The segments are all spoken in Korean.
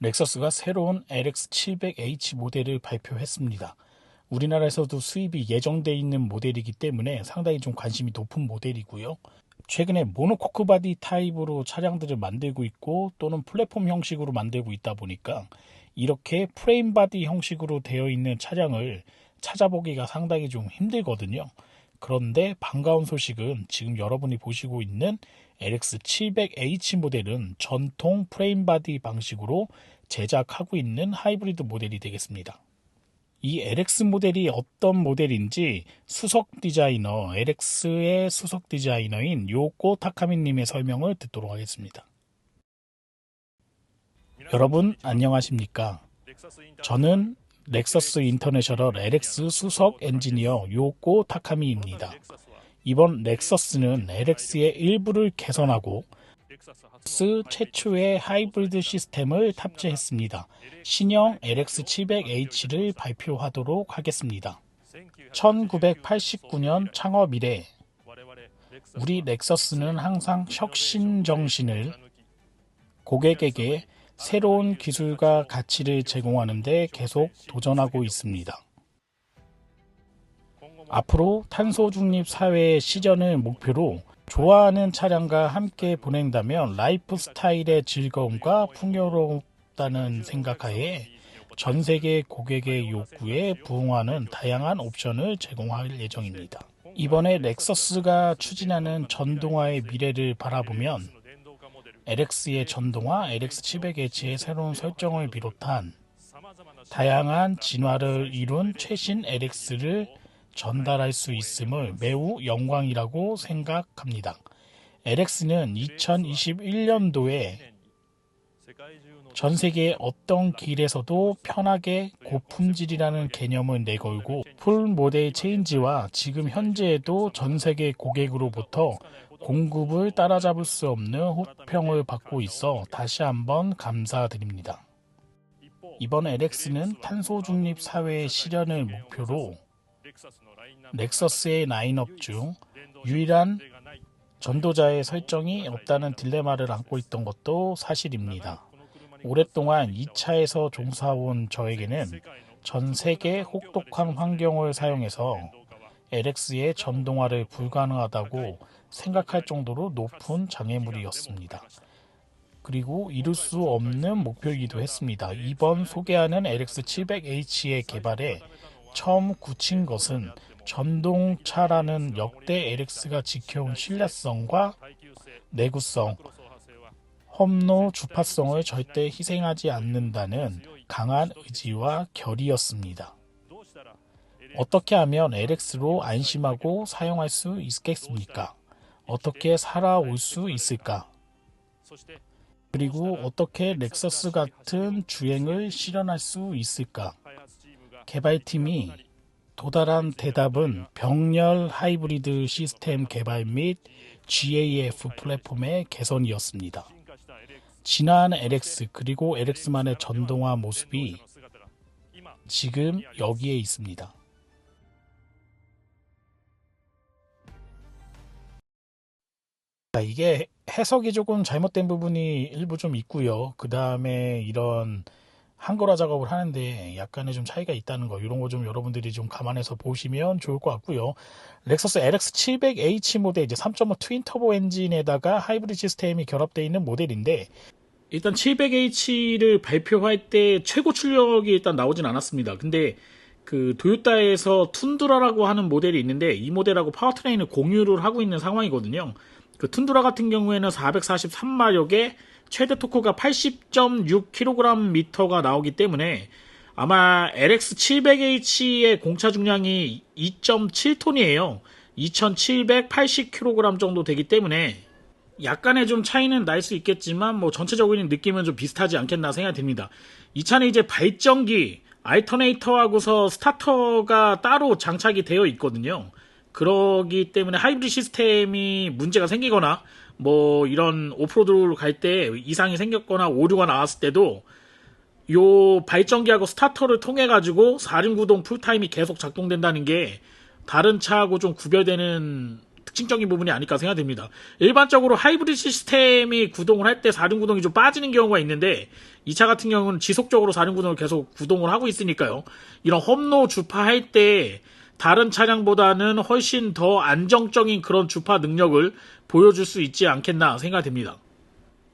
렉서스가 새로운 LX700H 모델을 발표했습니다. 우리나라에서도 수입이 예정돼 있는 모델이기 때문에 상당히 좀 관심이 높은 모델이고요. 최근에 모노코크 바디 타입으로 차량들을 만들고 있고 또는 플랫폼 형식으로 만들고 있다 보니까 이렇게 프레임 바디 형식으로 되어 있는 차량을 찾아보기가 상당히 좀 힘들거든요. 그런데 반가운 소식은 지금 여러분이 보시고 있는 LX700H 모델은 전통 프레임 바디 방식으로 제작하고 있는 하이브리드 모델이 되겠습니다. 이 LX 모델이 어떤 모델인지 수석 디자이너, LX의 수석 디자이너인 요코 타카미님의 설명을 듣도록 하겠습니다. 여러분 안녕하십니까? 저는 렉서스 인터내셔널 LX 수석 엔지니어 요코 타카미입니다. 이번 렉서스는 LX의 일부를 개선하고 렉스 최초의 하이브리드 시스템을 탑재했습니다. 신형 LX700H를 발표하도록 하겠습니다. 1989년 창업 이래 우리 렉서스는 항상 혁신 정신을 고객에게 새로운 기술과 가치를 제공하는 데 계속 도전하고 있습니다. 앞으로 탄소 중립 사회의 시전을 목표로 좋아하는 차량과 함께 보낸다면 라이프 스타일의 즐거움과 풍요롭다는 생각하에 전 세계 고객의 요구에 부응하는 다양한 옵션을 제공할 예정입니다. 이번에 렉서스가 추진하는 전동화의 미래를 바라보면 LX의 전동화, LX700H의 새로운 설정을 비롯한 다양한 진화를 이룬 최신 LX를 전달할 수 있음을 매우 영광이라고 생각합니다. LX는 2021년도에 전 세계 어떤 길에서도 편하게 고품질이라는 개념을 내걸고 풀 모델 체인지와 지금 현재에도 전 세계 고객으로부터 공급을 따라잡을 수 없는 호평을 받고 있어 다시 한번 감사드립니다. 이번 LX는 탄소 중립 사회의 실현을 목표로 렉서스의 라인업 중 유일한 전도자의 설정이 없다는 딜레마를 안고 있던 것도 사실입니다. 오랫동안 2차에서 종사온 저에게는 전 세계 혹독한 환경을 사용해서 LX의 전동화를 불가능하다고 생각할 정도로 높은 장애물이었습니다. 그리고 이룰 수 없는 목표이기도 했습니다. 이번 소개하는 LX700H의 개발에 처음 굳힌 것은 전동차라는 역대 LX가 지켜온 신뢰성과 내구성, 험로 주파성을 절대 희생하지 않는다는 강한 의지와 결의였습니다. 어떻게 하면 LX로 안심하고 사용할 수 있겠습니까? 어떻게 살아올 수 있을까? 그리고 어떻게 렉서스 같은 주행을 실현할 수 있을까? 개발팀이 도달한 대답은 병렬 하이브리드 시스템 개발 및 GAF 플랫폼의 개선이었습니다. 진화한 LX 그리고 LX만의 전동화 모습이 지금 여기에 있습니다. 자, 이게 해석이 조금 잘못된 부분이 일부 좀 있고요. 그 다음에 이런 한글화 작업을 하는데 약간의 좀 차이가 있다는 거 이런 거 좀 여러분들이 좀 감안해서 보시면 좋을 것 같고요. 렉서스 LX700H 모델 이제 3.5 트윈 터보 엔진에다가 하이브리드 시스템이 결합되어 있는 모델인데 일단 700H를 발표할 때 최고 출력이 일단 나오진 않았습니다. 근데 그 도요타에서 툰드라라고 하는 모델이 있는데 이 모델하고 파워트레인을 공유를 하고 있는 상황이거든요. 그 툰드라 같은 경우에는 443마력에 최대 토크가 80.6kgm가 나오기 때문에 아마 LX700H의 공차 중량이 2.7톤이에요. 2780kg 정도 되기 때문에 약간의 좀 차이는 날 수 있겠지만 뭐 전체적인 느낌은 좀 비슷하지 않겠나 생각이 듭니다. 이 차는 이제 발전기, 알터네이터하고서 스타터가 따로 장착이 되어 있거든요. 그러기 때문에 하이브리드 시스템이 문제가 생기거나 뭐 이런 오프로드를 갈때 이상이 생겼거나 오류가 나왔을 때도 요 발전기하고 스타터를 통해 가지고 4륜 구동 풀타임이 계속 작동된다는 게 다른 차하고 좀 구별되는 특징적인 부분이 아닐까 생각됩니다. 일반적으로 하이브리드 시스템이 구동을 할 때 4륜 구동이 좀 빠지는 경우가 있는데 이 차 같은 경우는 지속적으로 4륜 구동을 계속 구동을 하고 있으니까요. 이런 험로 주파할 때 다른 차량보다는 훨씬 더 안정적인 그런 주파 능력을 보여줄 수 있지 않겠나 생각됩니다.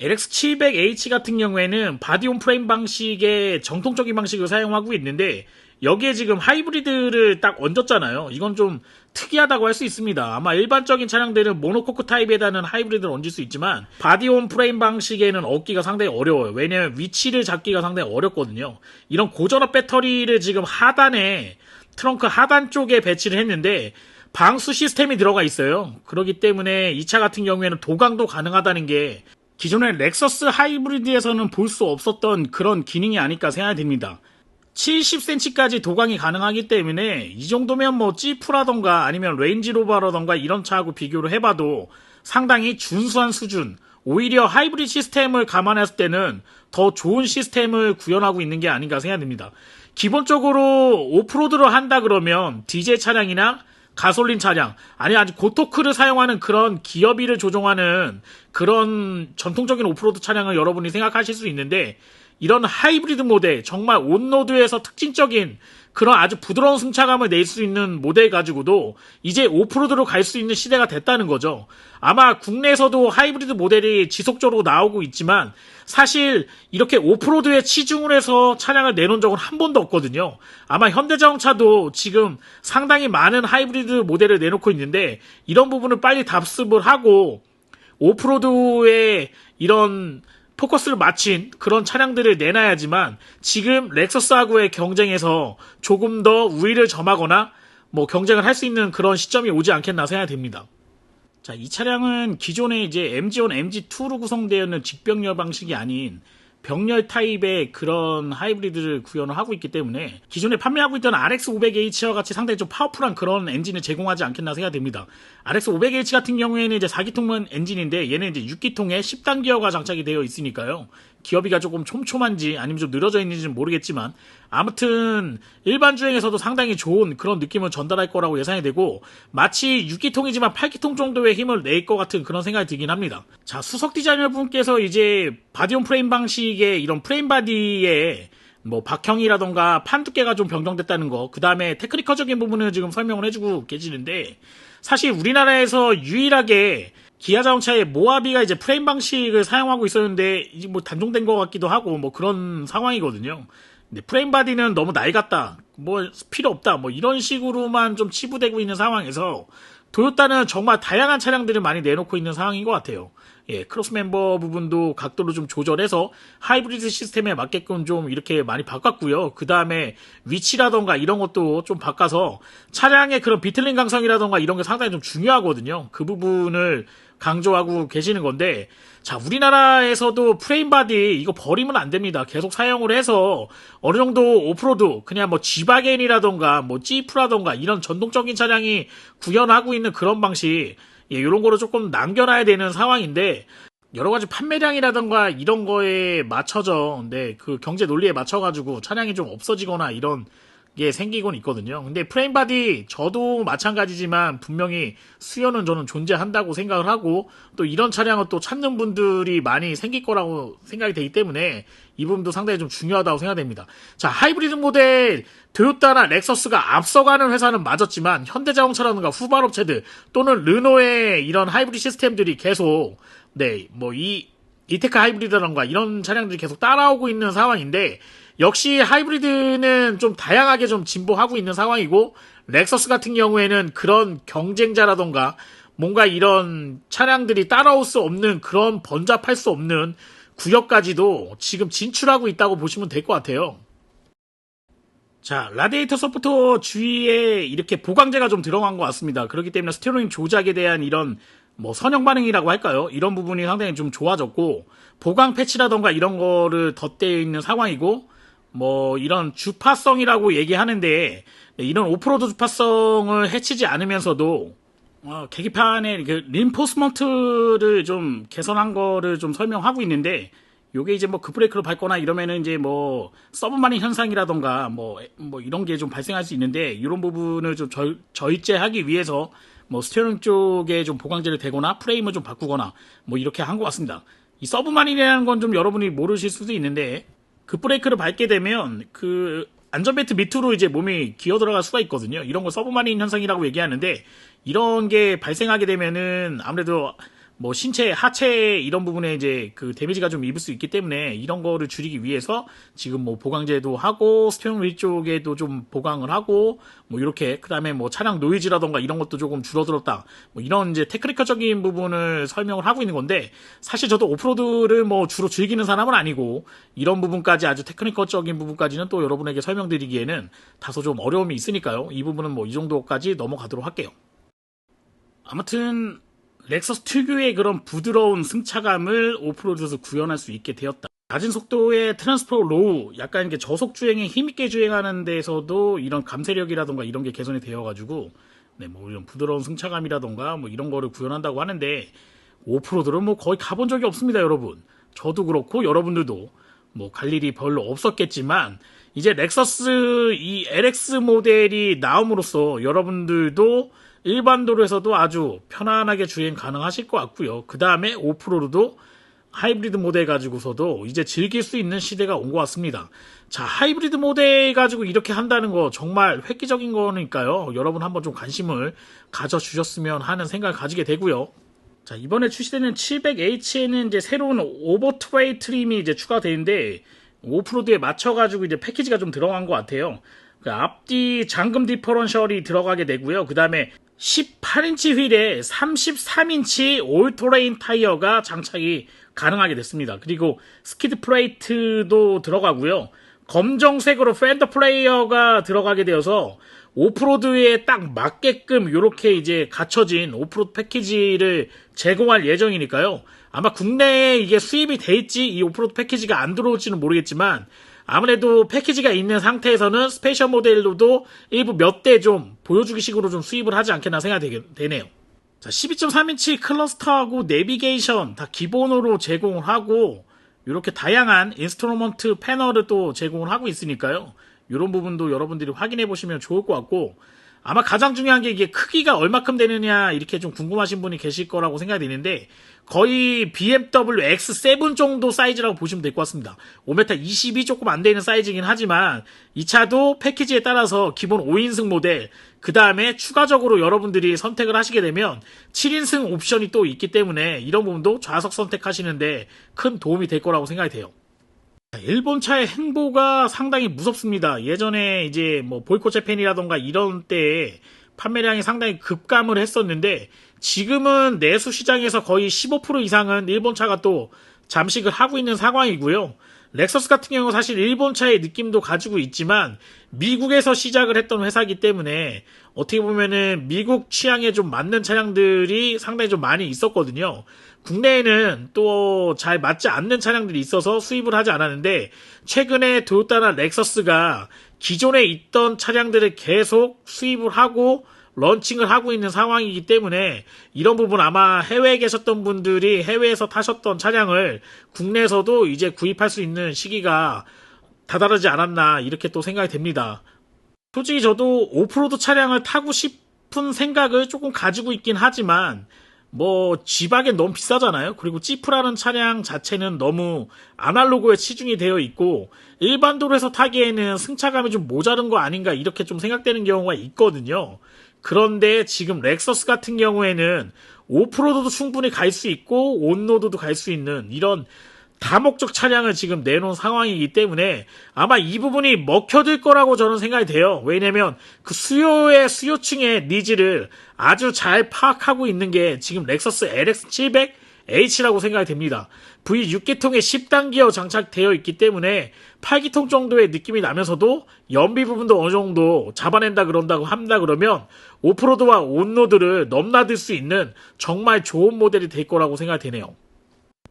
LX700H 같은 경우에는 바디온 프레임 방식의 정통적인 방식을 사용하고 있는데 여기에 지금 하이브리드를 딱 얹었잖아요. 이건 좀 특이하다고 할 수 있습니다. 아마 일반적인 차량들은 모노코크 타입에다는 하이브리드를 얹을 수 있지만 바디온 프레임 방식에는 얻기가 상당히 어려워요. 왜냐면 위치를 잡기가 상당히 어렵거든요. 이런 고전압 배터리를 지금 하단에 트렁크 하단 쪽에 배치를 했는데 방수 시스템이 들어가 있어요. 그렇기 때문에 이 차 같은 경우에는 도강도 가능하다는 게 기존의 렉서스 하이브리드에서는 볼 수 없었던 그런 기능이 아닐까 생각이 듭니다. 70cm까지 도강이 가능하기 때문에 이 정도면 뭐 지프라던가 아니면 레인지로버라던가 이런 차하고 비교를 해봐도 상당히 준수한 수준 오히려 하이브리드 시스템을 감안했을 때는 더 좋은 시스템을 구현하고 있는 게 아닌가 생각됩니다. 기본적으로 오프로드를 한다 그러면 디젤 차량이나 가솔린 차량, 아니 아주 고토크를 사용하는 그런 기어비를 조종하는 그런 전통적인 오프로드 차량을 여러분이 생각하실 수 있는데 이런 하이브리드 모델, 정말 온로드에서 특징적인 그런 아주 부드러운 승차감을 낼 수 있는 모델 가지고도 이제 오프로드로 갈 수 있는 시대가 됐다는 거죠. 아마 국내에서도 하이브리드 모델이 지속적으로 나오고 있지만 사실 이렇게 오프로드에 치중을 해서 차량을 내놓은 적은 한 번도 없거든요. 아마 현대자동차도 지금 상당히 많은 하이브리드 모델을 내놓고 있는데 이런 부분을 빨리 답습을 하고 오프로드에 이런 포커스를 맞춘 그런 차량들을 내놔야지만 지금 렉서스하고의 경쟁에서 조금 더 우위를 점하거나 뭐 경쟁을 할 수 있는 그런 시점이 오지 않겠나 생각이 됩니다. 자, 이 차량은 기존에 이제 MG1, MG2로 구성되어 있는 직병렬 방식이 아닌 병렬 타입의 그런 하이브리드를 구현을 하고 있기 때문에 기존에 판매하고 있던 RX500H와 같이 상당히 좀 파워풀한 그런 엔진을 제공하지 않겠나 생각됩니다. RX500H 같은 경우에는 이제 4기통 엔진인데 얘는 이제 6기통에 10단 기어가 장착이 되어 있으니까요. 기어비가 조금 촘촘한지 아니면 좀 늘어져 있는지는 모르겠지만 아무튼 일반 주행에서도 상당히 좋은 그런 느낌을 전달할 거라고 예상이 되고 마치 6기통이지만 8기통 정도의 힘을 낼 것 같은 그런 생각이 들긴 합니다. 자 수석 디자이너 분께서 이제 바디온 프레임 방식의 이런 프레임 바디에 뭐 박형이라던가 판 두께가 좀 변경됐다는 거, 그 다음에 테크니컬적인 부분을 지금 설명을 해주고 계시는데 사실 우리나라에서 유일하게 기아 자동차의 모하비가 이제 프레임 방식을 사용하고 있었는데 이제 뭐 단종된 것 같기도 하고 뭐 그런 상황이거든요. 근데 프레임 바디는 너무 낡았다, 뭐 필요 없다, 뭐 이런 식으로만 좀 치부되고 있는 상황에서 도요타는 정말 다양한 차량들을 많이 내놓고 있는 상황인 것 같아요. 예, 크로스 멤버 부분도 각도를 좀 조절해서 하이브리드 시스템에 맞게끔 좀 이렇게 많이 바꿨고요. 그 다음에 위치라던가 이런 것도 좀 바꿔서 차량의 그런 비틀링 강성이라던가 이런 게 상당히 좀 중요하거든요. 그 부분을 강조하고 계시는 건데, 자, 우리나라에서도 프레임 바디 이거 버리면 안 됩니다. 계속 사용을 해서 어느 정도 오프로드, 그냥 뭐 G바겐이라던가 뭐 지프라던가 이런 전통적인 차량이 구현하고 있는 그런 방식, 예, 이런 거를 조금 남겨놔야 되는 상황인데, 여러 가지 판매량이라던가 이런 거에 맞춰져, 근데 그 경제 논리에 맞춰가지고 차량이 좀 없어지거나 이런 게 생기곤 있거든요. 근데 프레임 바디 저도 마찬가지지만 분명히 수요는 저는 존재한다고 생각을 하고 또 이런 차량을 또 찾는 분들이 많이 생길 거라고 생각이 되기 때문에 이 부분도 상당히 좀 중요하다고 생각됩니다. 자, 하이브리드 모델 도요타나 렉서스가 앞서가는 회사는 맞았지만 현대자동차라든가 후발 업체들 또는 르노의 이런 하이브리드 시스템들이 계속 네, 뭐 이 이테크 하이브리드라던가 이런 차량들이 계속 따라오고 있는 상황인데 역시 하이브리드는 좀 다양하게 좀 진보하고 있는 상황이고 렉서스 같은 경우에는 그런 경쟁자라던가 뭔가 이런 차량들이 따라올 수 없는 그런 번잡할 수 없는 구역까지도 지금 진출하고 있다고 보시면 될 것 같아요. 자, 라디에이터 서포터 주위에 이렇게 보강제가 좀 들어간 것 같습니다. 그렇기 때문에 스티어링 조작에 대한 이런 뭐 선형 반응이라고 할까요? 이런 부분이 상당히 좀 좋아졌고 보강 패치라던가 이런 거를 덧대어 있는 상황이고 뭐 이런 주파성이라고 얘기하는데 이런 오프로드 주파성을 해치지 않으면서도 어, 계기판에 그 림포스먼트를 좀 개선한 거를 좀 설명하고 있는데 요게 이제 뭐 급브레이크를 밟거나 이러면은 이제 뭐 서브마린 현상이라던가 뭐, 뭐 이런 게 좀 발생할 수 있는데 이런 부분을 좀 절, 절제하기 위해서 뭐 스티어링 쪽에 좀 보강제를 대거나 프레임을 좀 바꾸거나 뭐 이렇게 한 것 같습니다. 이 서브마린이라는 건 좀 여러분이 모르실 수도 있는데 그 브레이크를 밟게 되면 그 안전벨트 밑으로 이제 몸이 기어 들어갈 수가 있거든요. 이런 걸 서브마린 현상이라고 얘기하는데 이런 게 발생하게 되면은 아무래도 뭐 신체 하체 이런 부분에 이제 그 데미지가 좀 입을 수 있기 때문에 이런 거를 줄이기 위해서 지금 뭐 보강제도 하고 스티어링 휠 쪽에도 좀 보강을 하고 뭐 이렇게 그다음에 뭐 차량 노이즈라던가 이런 것도 조금 줄어들었다. 뭐 이런 이제 테크니컬적인 부분을 설명을 하고 있는 건데 사실 저도 오프로드를 뭐 주로 즐기는 사람은 아니고 이런 부분까지 아주 테크니컬적인 부분까지는 또 여러분에게 설명드리기에는 다소 좀 어려움이 있으니까요. 이 부분은 뭐 이 정도까지 넘어가도록 할게요. 아무튼 렉서스 특유의 그런 부드러운 승차감을 오프로드에서 구현할 수 있게 되었다. 낮은 속도의 트랜스포 로우, 약간 이게 저속 주행에 힘있게 주행하는 데서도 이런 감세력이라던가 이런 게 개선이 되어가지고, 네, 뭐 이런 부드러운 승차감이라던가 뭐 이런 거를 구현한다고 하는데, 오프로드는 뭐 거의 가본 적이 없습니다, 여러분. 저도 그렇고 여러분들도 뭐 갈 일이 별로 없었겠지만, 이제 렉서스 이 LX 모델이 나옴으로써 여러분들도 일반 도로에서도 아주 편안하게 주행 가능하실 것 같고요. 그 다음에 오프로드도 하이브리드 모델 가지고서도 이제 즐길 수 있는 시대가 온 것 같습니다. 자, 하이브리드 모델 가지고 이렇게 한다는 거 정말 획기적인 거니까요. 여러분 한번 좀 관심을 가져주셨으면 하는 생각을 가지게 되고요. 자, 이번에 출시되는 700H에는 이제 새로운 오버트레이 트림이 이제 추가되는데 오프로드에 맞춰가지고 이제 패키지가 좀 들어간 것 같아요. 그 앞뒤 잠금 디퍼런셜이 들어가게 되고요. 그 다음에 18인치 휠에 33인치 올토레인 타이어가 장착이 가능하게 됐습니다. 그리고 스키드 플레이트도 들어가고요. 검정색으로 팬더 플레이어가 들어가게 되어서 오프로드에 딱 맞게끔 이렇게 이제 갖춰진 오프로드 패키지를 제공할 예정이니까요. 아마 국내에 이게 수입이 돼 있지 이 오프로드 패키지가 안 들어올지는 모르겠지만 아무래도 패키지가 있는 상태에서는 스페셜 모델로도 일부 몇 대 좀 보여주기 식으로 좀 수입을 하지 않겠나 생각이 되네요. 자, 12.3인치 클러스터하고 내비게이션 다 기본으로 제공을 하고 이렇게 다양한 인스트루먼트 패널을 또 제공을 하고 있으니까요. 이런 부분도 여러분들이 확인해 보시면 좋을 것 같고 아마 가장 중요한 게 이게 크기가 얼마큼 되느냐 이렇게 좀 궁금하신 분이 계실 거라고 생각이 드는데 거의 BMW X7 정도 사이즈라고 보시면 될 것 같습니다. 5m 20이 조금 안 되는 사이즈이긴 하지만 이 차도 패키지에 따라서 기본 5인승 모델 그 다음에 추가적으로 여러분들이 선택을 하시게 되면 7인승 옵션이 또 있기 때문에 이런 부분도 좌석 선택하시는데 큰 도움이 될 거라고 생각이 돼요. 일본 차의 행보가 상당히 무섭습니다. 예전에 이제 뭐 보이콧 재팬이라던가 이런 때에 판매량이 상당히 급감을 했었는데 지금은 내수 시장에서 거의 15% 이상은 일본 차가 또 잠식을 하고 있는 상황이고요. 렉서스 같은 경우 사실 일본 차의 느낌도 가지고 있지만 미국에서 시작을 했던 회사이기 때문에 어떻게 보면은 미국 취향에 좀 맞는 차량들이 상당히 좀 많이 있었거든요. 국내에는 또 잘 맞지 않는 차량들이 있어서 수입을 하지 않았는데 최근에 도요타나 렉서스가 기존에 있던 차량들을 계속 수입을 하고 런칭을 하고 있는 상황이기 때문에 이런 부분 아마 해외에 계셨던 분들이 해외에서 타셨던 차량을 국내에서도 이제 구입할 수 있는 시기가 다다르지 않았나 이렇게 또 생각이 됩니다. 솔직히 저도 오프로드 차량을 타고 싶은 생각을 조금 가지고 있긴 하지만 뭐 G박엔 너무 비싸잖아요. 그리고 지프라는 차량 자체는 너무 아날로그에 치중이 되어 있고 일반 도로에서 타기에는 승차감이 좀 모자른 거 아닌가 이렇게 좀 생각되는 경우가 있거든요. 그런데 지금 렉서스 같은 경우에는 오프로드도 충분히 갈 수 있고 온로드도 갈 수 있는 이런 다목적 차량을 지금 내놓은 상황이기 때문에 아마 이 부분이 먹혀들 거라고 저는 생각이 돼요. 왜냐면 그 수요의 수요층의 니즈를 아주 잘 파악하고 있는 게 지금 렉서스 LX700 H라고 생각이 됩니다. V6기통에 10단 기어 장착되어 있기 때문에 8기통 정도의 느낌이 나면서도 연비 부분도 어느 정도 잡아낸다 그런다고 한다 그러면 오프로드와 온로드를 넘나들 수 있는 정말 좋은 모델이 될 거라고 생각이 되네요.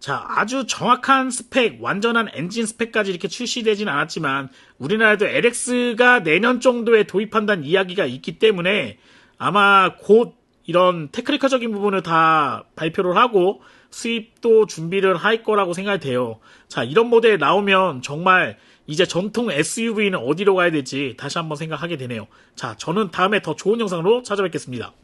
자, 아주 정확한 스펙, 완전한 엔진 스펙까지 이렇게 출시되진 않았지만 우리나라에도 LX가 내년 정도에 도입한다는 이야기가 있기 때문에 아마 곧 이런 테크니컬적인 부분을 다 발표를 하고 수입도 준비를 할 거라고 생각이 돼요. 자, 이런 모델 나오면 정말 이제 전통 SUV는 어디로 가야 될지 다시 한번 생각하게 되네요. 자, 저는 다음에 더 좋은 영상으로 찾아뵙겠습니다.